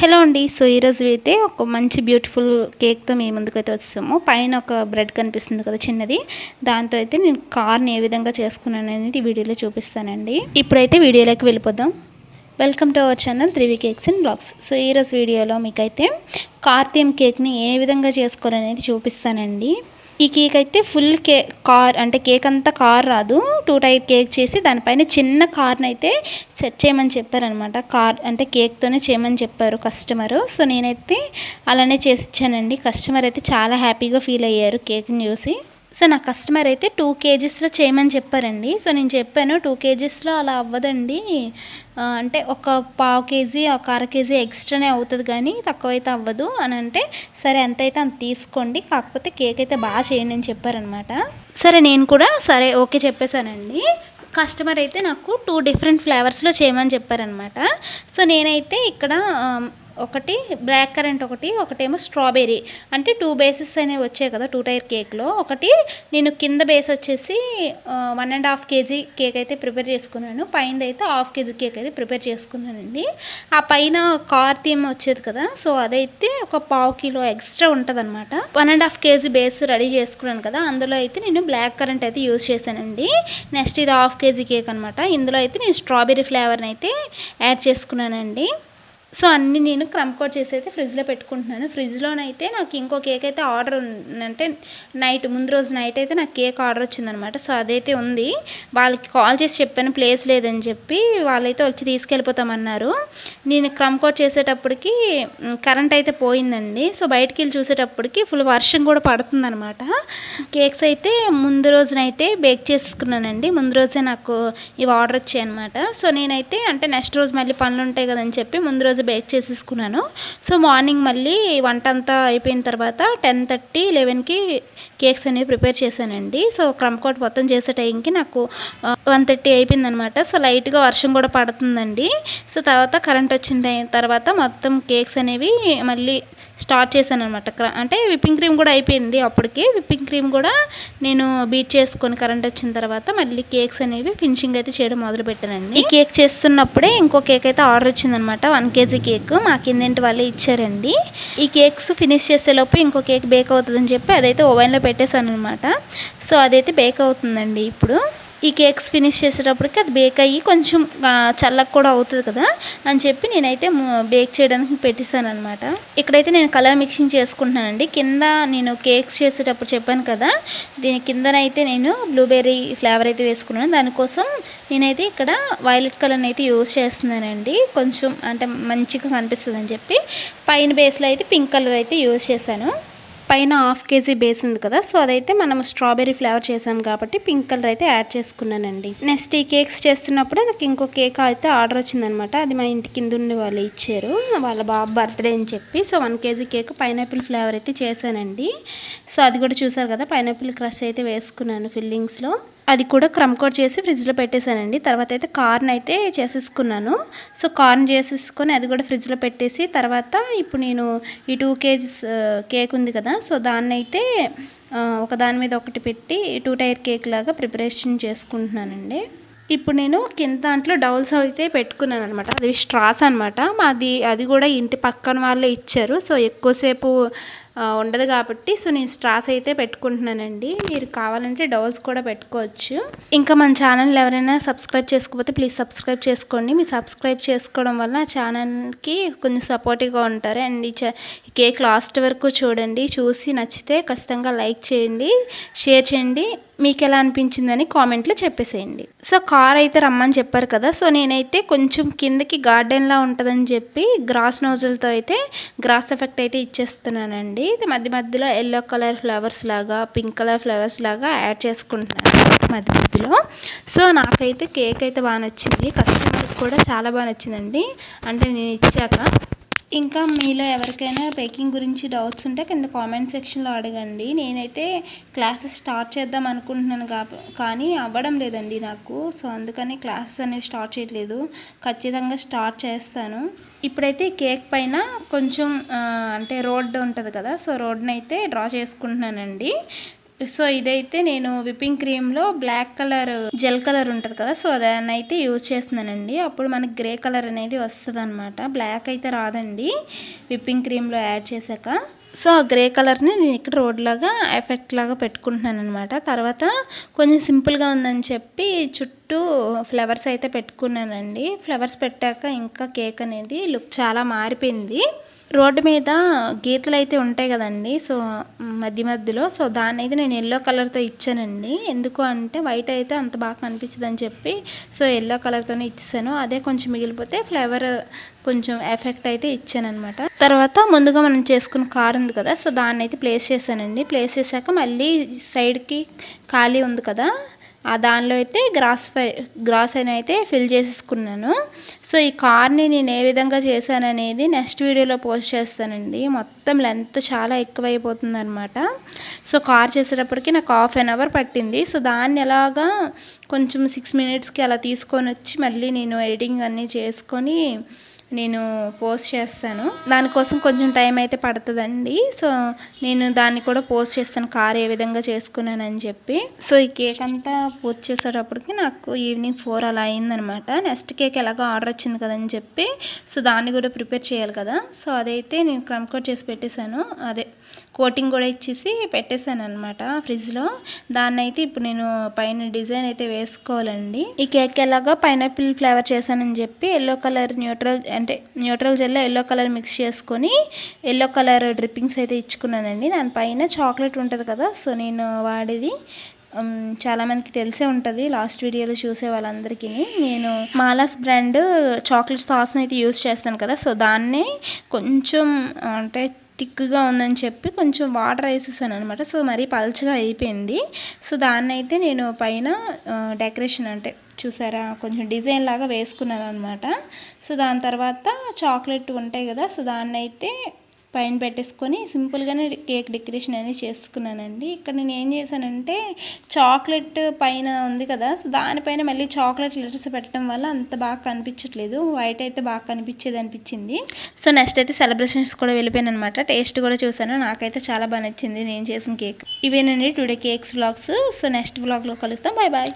Hello అండి. So ఈరోజు అయితే ఒక మంచి బ్యూటిఫుల్ కేక్తో మీ ముందుకు అయితే వచ్చాము పైన ఒక బ్రెడ్ కనిపిస్తుంది కదా చిన్నది. దాంతో అయితే నేను కార్ని ఏ విధంగా చేసుకున్నాను అనేది వీడియోలో చూపిస్తానండి. ఇప్పుడైతే వీడియోలోకి వెళ్ళిపోదాం. Welcome to our channel Trivi cakes and blogs. So ఈరోజు వీడియోలో మీకైతే కార్తీయం కేక్ని ఏ విధంగా చేసుకోవాలనేది చూపిస్తానండి. ఈ కేక్ అయితే ఫుల్ కే కార్ అంటే కేక్ అంతా కార్ రాదు. టూ టైప్ కేక్ చేసి దానిపైన చిన్న కార్ని అయితే సెట్ చేయమని చెప్పారనమాట. కార్ అంటే కేక్తోనే చేయమని చెప్పారు కస్టమరు. సో నేనైతే అలానే చేసి ఇచ్చానండి. కస్టమర్ అయితే చాలా హ్యాపీగా ఫీల్ అయ్యారు కేక్ని చూసి. సో నా కస్టమర్ అయితే టూ కేజీస్లో చేయమని చెప్పారండి. సో నేను చెప్పాను టూ కేజీస్లో అలా అవ్వదండి. అంటే ఒక పావు కేజీ ఒక అర కేజీ ఎక్స్ట్రానే అవుతుంది కానీ తక్కువైతే అవ్వదు అని అంటే సరే ఎంత అయితే అంత తీసుకోండి. కాకపోతే కేక్ అయితే బాగా చేయండి అని చెప్పారనమాట సరే నేను కూడా సరే ఓకే చెప్పేశానండి. కస్టమర్ అయితే నాకు టూ డిఫరెంట్ ఫ్లేవర్స్లో చేయమని చెప్పారనమాట సో నేనైతే ఇక్కడ ఒకటి బ్లాక్ కరెంట్ ఒకటి ఒకటేమో స్ట్రాబెర్రీ అంటే టూ బేసెస్ అనేవి వచ్చాయి కదా టూ టైర్ కేక్లో ఒకటి నేను కింద బేస్ వచ్చేసి one and half KG cake అయితే ప్రిపేర్ చేసుకున్నాను. పైన అయితే హాఫ్ కేజీ కేక్ అయితే ప్రిపేర్ చేసుకున్నానండి. ఆ పైన కార్ థీమ్ వచ్చేది కదా సో అదైతే ఒక పావు కిలో ఎక్స్ట్రా ఉంటుంది అనమాట one and half KG base ready చేసుకున్నాను కదా అందులో అయితే నేను బ్లాక్ కరెంట్ అయితే యూజ్ చేశానండి. నెక్స్ట్ ఇది హాఫ్ కేజీ కేక్ అనమాట ఇందులో అయితే నేను స్ట్రాబెర్రీ ఫ్లేవర్ని అయితే యాడ్ చేసుకున్నానండి. సో అన్నీ నేను క్రమ్ కోట్ చేసి అయితే ఫ్రిడ్జ్లో పెట్టుకుంటున్నాను. ఫ్రిడ్జ్లోనైతే నాకు ఇంకో కేక్ అయితే ఆర్డర్ అంటే నైట్ ముందు రోజు నైట్ అయితే నాకు కేక్ ఆర్డర్ వచ్చిందనమాట సో అదైతే ఉంది. వాళ్ళకి కాల్ చేసి చెప్పాను ప్లేస్ లేదని చెప్పి వాళ్ళైతే వచ్చి తీసుకెళ్ళిపోతామన్నారు. నేను క్రమ్ కోట్ చేసేటప్పటికి కరెంట్ అయితే పోయిందండి. సో బయటికి వెళ్ళి చూసేటప్పటికి ఫుల్ వర్షం కూడా పడుతుందనమాట కేక్స్ అయితే ముందు రోజునైతే బేక్ చేసుకున్నానండి. ముందు రోజే నాకు ఇవి ఆర్డర్ వచ్చాయి అనమాట సో నేనైతే అంటే నెక్స్ట్ రోజు మళ్ళీ పనులు ఉంటాయి కదని చెప్పి ముందు రోజు బేక్ చేసేసుకున్నాను. సో మార్నింగ్ మళ్ళీ వంట అంతా అయిపోయిన తర్వాత టెన్ థర్టీ లెవెన్కి కేక్స్ అనేవి ప్రిపేర్ చేశానండి. సో క్రమ్ కోట్ మొత్తం చేసే టైంకి నాకు వన్ థర్టీ అయిపోయింది అనమాట సో లైట్గా వర్షం కూడా పడుతుందండి. సో తర్వాత కరెంట్ వచ్చిన తర్వాత మొత్తం కేక్స్ అనేవి మళ్ళీ స్టార్ట్ చేశాను అనమాట అంటే విప్పింగ్ క్రీమ్ కూడా అయిపోయింది అప్పటికి. విప్పింగ్ క్రీమ్ కూడా నేను బీట్ చేసుకొని కరెంట్ వచ్చిన తర్వాత మళ్ళీ కేక్స్ అనేవి ఫినిషింగ్ అయితే చేయడం మొదలు పెట్టానండి. ఈ కేక్ చేస్తున్నప్పుడే ఇంకో కేక్ అయితే ఆర్డర్ వచ్చిందనమాట వన్ కేజీ కేక్ మా కిందేంటి వాళ్ళే ఇచ్చారండి. ఈ కేక్స్ ఫినిష్ చేసేలోపు ఇంకో కేక్ బేక్ అవుతుందని చెప్పి అదైతే ఓవెన్లో పెట్టేశాను అనమాట సో అదైతే బేక్ అవుతుందండి ఇప్పుడు. ఈ కేక్స్ ఫినిష్ చేసేటప్పటికి అది బేక్ అయ్యి కొంచెం ఆ, చల్లగా కూడా అవుతుంది కదా అని చెప్పి నేనైతే బేక్ చేయడానికి పెట్టేశాను అనమాట ఇక్కడైతే నేను కలర్ మిక్సింగ్ చేసుకుంటున్నానండి. కింద నేను కేక్స్ చేసేటప్పుడు చెప్పాను కదా దీని కిందనైతే నేను బ్లూబెర్రీ ఫ్లేవర్ అయితే వేసుకున్నాను. దానికోసం నేనైతే ఇక్కడ వైలెట్ కలర్ని అయితే యూజ్ చేస్తున్నానండి. కొంచెం అంటే మంచిగా కనిపిస్తుంది అని చెప్పి పైన బేస్లో అయితే పింక్ కలర్ అయితే యూజ్ చేశాను. పైన హాఫ్ కేజీ బేస్ ఉంది కదా సో అదైతే మనం స్ట్రాబెర్రీ ఫ్లేవర్ చేసాం కాబట్టి పింక్ కలర్ అయితే యాడ్ చేసుకున్నానండి. నెక్స్ట్ ఈ కేక్స్ చేస్తున్నప్పుడు నాకు ఇంకో కేక్ అయితే ఆర్డర్ వచ్చిందనమాట. అది మా ఇంటి కింద ఉండి వాళ్ళు ఇచ్చారు. వాళ్ళ బాబు బర్త్డే అని చెప్పి so one KG cake pineapple flavour అయితే చేశానండి. సో అది కూడా చూసారు కదా పైనాపిల్ క్రష్ అయితే వేసుకున్నాను ఫిల్లింగ్స్లో. అది కూడా క్రమ్ కోట్ చేసి ఫ్రిడ్జ్లో పెట్టేశానండి. తర్వాత అయితే కార్న్ అయితే చేసేసుకున్నాను. సో కార్న్ చేసేసుకొని అది కూడా ఫ్రిడ్జ్లో పెట్టేసి తర్వాత ఇప్పుడు నేను ఈ టూ కేజీస్ కేక్ ఉంది కదా సో దాన్ని అయితే ఒక దాని మీద ఒకటి పెట్టి టూ టైర్ కేక్ లాగా ప్రిపరేషన్ చేసుకుంటున్నానండి. ఇప్పుడు నేను కింద దాంట్లో డౌల్స్ అయితే పెట్టుకున్నాను అనమాట అది స్ట్రాస్ అనమాట మాది అది కూడా ఇంటి పక్కన వాళ్ళే ఇచ్చారు. సో ఎక్కువసేపు ఉండదు కాబట్టి సో నేను స్ట్రాస్ అయితే పెట్టుకుంటున్నానండి. మీరు కావాలంటే డౌల్స్ కూడా పెట్టుకోవచ్చు. ఇంకా మన ఛానల్ ఎవరైనా సబ్స్క్రైబ్ చేసుకోకపోతే ప్లీజ్ సబ్స్క్రైబ్ చేసుకోండి. మీరు సబ్స్క్రైబ్ చేసుకోవడం వల్ల ఛానల్కి కొంచెం సపోర్టివ్గా ఉంటారు. అండ్ ఈ ఈ కేక్ లాస్ట్ వరకు చూడండి. చూసి నచ్చితే ఖచ్చితంగా లైక్ చేయండి షేర్ చేయండి. మీకు ఎలా అనిపించిందని కామెంట్లో చెప్పేసేయండి. సో కార్ అయితే రమ్మని చెప్పారు కదా సో నేనైతే కొంచెం కిందకి గార్డెన్లా ఉంటుందని చెప్పి గ్రాస్ నోజులతో అయితే గ్రాస్ ఎఫెక్ట్ అయితే ఇచ్చేస్తున్నానండి. ఇది మధ్య మధ్యలో ఎల్లో కలర్ ఫ్లవర్స్ లాగా పింక్ కలర్ ఫ్లవర్స్ లాగా యాడ్ చేసుకుంటున్నాను మధ్య మధ్యలో. సో నాకైతే కేక్ అయితే బాగా నచ్చింది. కస్టమర్కి కూడా చాలా బాగా నచ్చిందండి. అంటే నేను ఇచ్చాక ఇంకా మీలో ఎవరికైనా బేకింగ్ గురించి డౌట్స్ ఉంటే కింద కామెంట్ సెక్షన్లో అడగండి. నేనైతే క్లాసెస్ స్టార్ట్ చేద్దాం అనుకుంటున్నాను కా- కానీ అవ్వడం లేదండి నాకు. సో అందుకని క్లాసెస్ అనేవి స్టార్ట్ చేయట్లేదు. ఖచ్చితంగా స్టార్ట్ చేస్తాను. ఇప్పుడైతే కేక్ పైన కొంచెం అంటే రోడ్ ఉంటుంది కదా సో రోడ్ని అయితే డ్రా చేసుకుంటున్నానండి. సో ఇదైతే నేను విప్పింగ్ క్రీమ్లో బ్లాక్ కలర్ జెల్ కలర్ ఉంటుంది కదా సో దాన్ని అయితే యూజ్ చేస్తున్నానండి. అప్పుడు మనకి గ్రే కలర్ అనేది వస్తుంది అనమాట బ్లాక్ అయితే రాదండి విప్పింగ్ క్రీమ్లో యాడ్ చేశాక. సో ఆ గ్రే కలర్ని నేను ఇక్కడ రోడ్ లాగా ఎఫెక్ట్ లాగా పెట్టుకుంటున్నాను అనమాట తర్వాత కొంచెం సింపుల్గా ఉందని చెప్పి చుట్టూ ఫ్లవర్స్ అయితే పెట్టుకున్నానండి. ఫ్లవర్స్ పెట్టాక ఇంకా కేక్ అనేది లుక్ చాలా మారిపోయింది. రోడ్డు మీద గీతలు అయితే ఉంటాయి కదండి. సో మధ్య మధ్యలో. సో దాన్ని అయితే నేను ఎల్లో కలర్తో ఇచ్చానండి. ఎందుకు అంటే వైట్ అయితే అంత బాగా కనిపించదని చెప్పి. సో ఎల్లో కలర్తోనే ఇచ్చేసాను. అదే కొంచెం మిగిలిపోతే ఫ్లేవర్ కొంచెం ఎఫెక్ట్ అయితే ఇచ్చాను అనమాట తర్వాత ముందుగా మనం చేసుకున్న కార్ ఉంది కదా. సో దాన్ని అయితే ప్లేస్ చేశానండి. ప్లేస్ చేశాక మళ్ళీ సైడ్కి ఖాళీ ఉంది కదా. ఆ దానిలో అయితే గ్రాస్ ఫై గ్రాస్ అని అయితే ఫిల్ చేసేసుకున్నాను. సో ఈ కార్ని నేను ఏ విధంగా చేశాను అనేది నెక్స్ట్ వీడియోలో పోస్ట్ చేస్తానండి. మొత్తం లెంత్ చాలా ఎక్కువైపోతుంది అనమాట సో కార్ చేసేటప్పటికి నాకు హాఫ్ అన్ అవర్ పట్టింది. సో దాన్ని ఎలాగా కొంచెం సిక్స్ మినిట్స్కి అలా తీసుకొని వచ్చి మళ్ళీ నేను ఎడిటింగ్ అన్నీ చేసుకొని నేను పోస్ట్ చేస్తాను. దానికోసం కొంచెం టైం అయితే పడుతుందండి. సో నేను దాన్ని కూడా పోస్ట్ చేస్తాను. కార్ ఏ విధంగా చేసుకున్నానని చెప్పి. సో ఈ కేక్ అంతా పూర్తి చేసేటప్పటికి నాకు ఈవినింగ్ ఫోర్ అలా అయిందనమాట. నెక్స్ట్ కేక్ ఎలాగో ఆర్డర్ వచ్చింది కదని చెప్పి. సో దాన్ని కూడా ప్రిపేర్ చేయాలి కదా. సో అదైతే నేను కంకోట్ చేసి పెట్టేశాను. అదే. కోటింగ్ కూడా ఇచ్చేసి పెట్టేశాను అనమాట ఫ్రిడ్జ్లో. దాన్ని అయితే ఇప్పుడు నేను పైన డిజైన్ అయితే వేసుకోవాలండి. ఈ కేక్ ఎలాగో పైనాపిల్ ఫ్లేవర్ చేశానని చెప్పి ఎల్లో కలర్ న్యూట్రల్ అంటే neutral jello yellow colour mix చేసుకొని ఎల్లో కలర్ డ్రిప్పింగ్స్ అయితే ఇచ్చుకున్నానండి. దానిపైన చాక్లెట్ ఉంటుంది కదా సో నేను వాడేది. చాలామందికి తెలిసే ఉంటుంది. లాస్ట్ వీడియోలో చూసే వాళ్ళందరికీ. నేను మాలాస్ బ్రాండ్ చాక్లెట్ సాస్ని అయితే యూస్ చేస్తాను కదా సో దాన్నే కొంచెం అంటే థిక్గా ఉందని చెప్పి కొంచెం వాటర్ వేసేసాను అనమాట సో మరీ పల్చగా అయిపోయింది. సో దాన్ని అయితే నేను పైన డెకరేషన్ అంటే చూసారా? కొంచెం డిజైన్ లాగా వేసుకున్నాను అనమాట సో దాని తర్వాత చాక్లెట్ ఉంటాయి కదా? సో దాన్ని అయితే పైన పెట్టేసుకొని సింపుల్గానే కేక్ డెకరేషన్ అనేది చేసుకున్నానండి. ఇక్కడ నేను ఏం చేశానంటే చాక్లెట్ పైన ఉంది కదా సో దానిపైన మళ్ళీ చాక్లెట్ లెటర్స్ పెట్టడం వల్ల అంత బాగా కనిపించట్లేదు. వైట్ అయితే బాగా కనిపించేది అనిపించింది. సో నెక్స్ట్ అయితే సెలబ్రేషన్స్ కూడా వెళ్ళిపోయాను అనమాట టేస్ట్ కూడా చూసాను నాకైతే చాలా బాగా నచ్చింది. నేను చేసిన కేక్. ఇవేనండి today cakes blogs so next బ్లాగ్లో కలుస్తాం బాయ్ బాయ్